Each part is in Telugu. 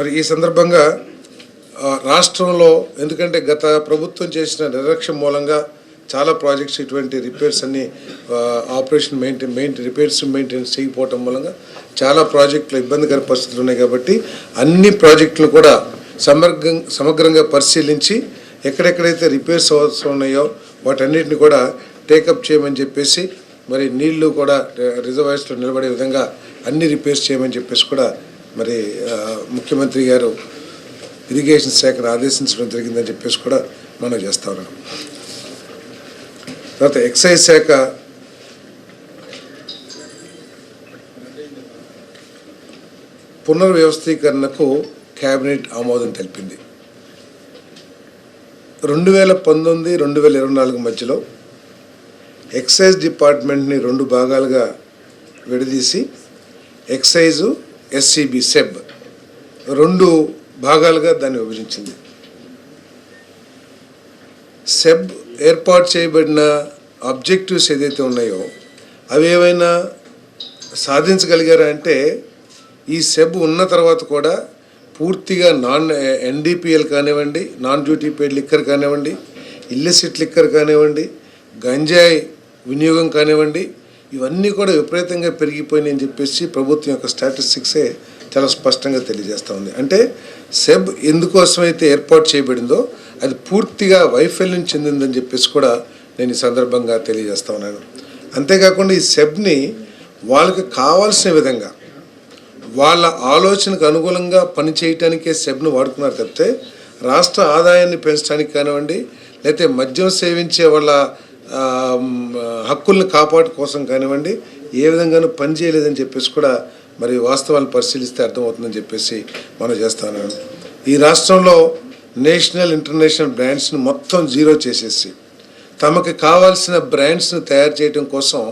మరి ఈ సందర్భంగా రాష్ట్రంలో ఎందుకంటే గత ప్రభుత్వం చేసిన నిర్లక్ష్యం మూలంగా చాలా ప్రాజెక్ట్స్ ఇటువంటి రిపేర్స్ అన్ని operation maintain maintain repairs maintenance చేయకపోవటం మూలంగా చాలా ప్రాజెక్టులు ఇబ్బందికర పరిస్థితులు ఉన్నాయి కాబట్టి అన్ని ప్రాజెక్టులు కూడా సమగ్రం సమగ్రంగా పరిశీలించి ఎక్కడెక్కడైతే రిపేర్స్ అవసరం ఉన్నాయో వాటన్నిటిని కూడా టేకప్ చేయమని చెప్పేసి మరి నీళ్ళు కూడా రిజర్వాయర్స్లో నిలబడే విధంగా అన్ని రిపేర్స్ చేయమని చెప్పేసి కూడా మరి ముఖ్యమంత్రి గారు ఇరిగేషన్ శాఖను ఆదేశించడం జరిగిందని చెప్పేసి కూడా మనం చేస్తా ఉన్నాం. తర్వాత ఎక్సైజ్ శాఖ పునర్వ్యవస్థీకరణకు కేబినెట్ ఆమోదం తెలిపింది. రెండు వేల పంతొమ్మిది రెండు వేల ఇరవై నాలుగు మధ్యలో ఎక్సైజ్ డిపార్ట్మెంట్ని రెండు భాగాలుగా విడదీసి ఎక్సైజు ఎస్సిబి సెబ్ రెండు భాగాలుగా దాన్ని విభజించింది. సెబ్ ఏర్పాటు చేయబడిన ఆబ్జెక్టివ్స్ ఏదైతే ఉన్నాయో అవి ఏవైనా సాధించగలిగారా అంటే ఈ సెబ్ ఉన్న తర్వాత కూడా పూర్తిగా నాన్ ఎన్డీపీఎల్ కానివ్వండి నాన్ డ్యూటీ పేడ్ లిక్కర్ కానివ్వండి ఇల్లిసిట్ లిక్కర్ కానివ్వండి గంజాయి వినియోగం కానివ్వండి ఇవన్నీ కూడా విపరీతంగా పెరిగిపోయినాయి అని చెప్పేసి ప్రభుత్వం యొక్క స్టాటిస్టిక్సే చాలా స్పష్టంగా తెలియజేస్తూ ఉంది. అంటే సెబ్ ఎందుకోసమైతే ఏర్పాటు చేయబడిందో అది పూర్తిగా వైఫల్యం చెందిందని చెప్పేసి కూడా నేను ఈ సందర్భంగా తెలియజేస్తా ఉన్నాను. అంతేకాకుండా ఈ సెబ్ని వాళ్ళకి కావాల్సిన విధంగా వాళ్ళ ఆలోచనకు అనుగుణంగా పనిచేయటానికే సెబ్ను వాడుకున్నారు తప్పితే రాష్ట్ర ఆదాయాన్ని పెంచడానికి కానివ్వండి లేకపోతే మద్యం సేవించే వాళ్ళ హక్కుల్ని కాపాడు కోసం కానివ్వండి ఏ విధంగానూ పనిచేయలేదని చెప్పేసి కూడా మరి వాస్తవాలు పరిశీలిస్తే అర్థమవుతుందని చెప్పేసి మనం చేస్తాను ఈ రాష్ట్రంలో నేషనల్ ఇంటర్నేషనల్ బ్రాండ్స్ని మొత్తం జీరో చేసేసి తమకు కావాల్సిన బ్రాండ్స్ని తయారు చేయడం కోసం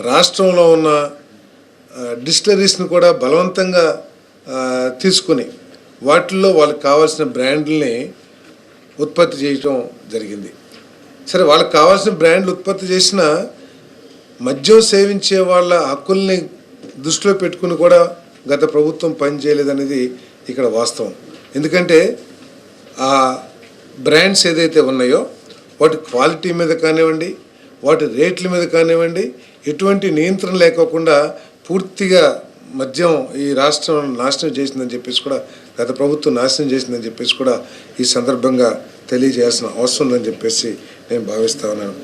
రాష్ట్రంలో ఉన్న డిస్టిలరీస్ని కూడా బలవంతంగా తీసుకుని వాటిల్లో వాళ్ళకి కావాల్సిన బ్రాండ్లని ఉత్పత్తి చేయటం జరిగింది. సరే వాళ్ళకి కావాల్సిన బ్రాండ్లు ఉత్పత్తి చేసిన మద్యం సేవించే వాళ్ళ హక్కుల్ని దృష్టిలో పెట్టుకుని కూడా గత ప్రభుత్వం పనిచేయలేదనేది ఇక్కడ వాస్తవం. ఎందుకంటే ఆ బ్రాండ్స్ ఏదైతే ఉన్నాయో వాటి క్వాలిటీ మీద కానివ్వండి వాటి రేట్ల మీద కానివ్వండి ఎటువంటి నియంత్రణ లేకోకుండా పూర్తిగా మద్యం ఈ రాష్ట్రం నాశనం చేసిందని చెప్పేసి కూడా గత ప్రభుత్వం నాశనం చేసిందని చెప్పేసి కూడా ఈ సందర్భంగా తెలియజేయాల్సిన అవసరం ఉందని చెప్పేసి నేను భావిస్తా ఉన్నాను.